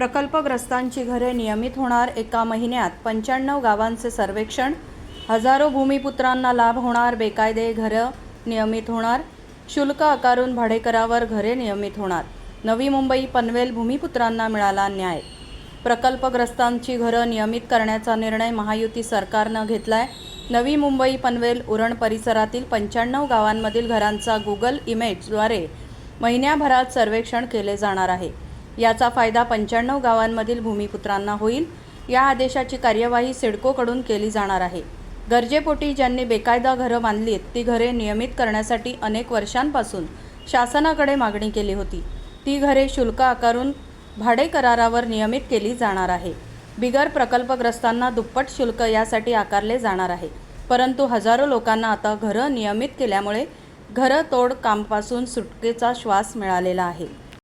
प्रकल्पग्रस्तांची घरे नियमित होणार एका महिन्यात पंच्याण्णव गावांचे सर्वेक्षण. हजारो भूमिपुत्रांना लाभ होणार बेकायदे घरं नियमित होणार. शुल्क आकारून भाडेकरावर घरे नियमित होणार. नवी मुंबई पनवेल भूमिपुत्रांना मिळाला न्याय. प्रकल्पग्रस्तांची घरं नियमित करण्याचा निर्णय महायुती सरकारनं घेतलाय. नवी मुंबई पनवेल उरण परिसरातील पंच्याण्णव गावांमधील घरांचा गुगल इमेजद्वारे महिन्याभरात सर्वेक्षण केले जाणार आहे. याचा फायदा पंच्याण्णव गावांमधील भूमिपुत्रांना होईल. या आदेशाची कार्यवाही सिडकोकडून केली जाणार आहे. गरजेपोटी ज्यांनी बेकायदा घरं बांधलीत ती घरे नियमित करण्यासाठी अनेक वर्षांपासून शासनाकडे मागणी केली होती. ती घरे शुल्क आकारून भाडे करारावर नियमित केली जाणार आहे. बिगर प्रकल्पग्रस्तांना दुप्पट शुल्क यासाठी आकारले जाणार आहे. परंतु हजारो लोकांना आता घरं नियमित केल्यामुळे घरं तोड कामपासून सुटकेचा श्वास मिळालेला आहे.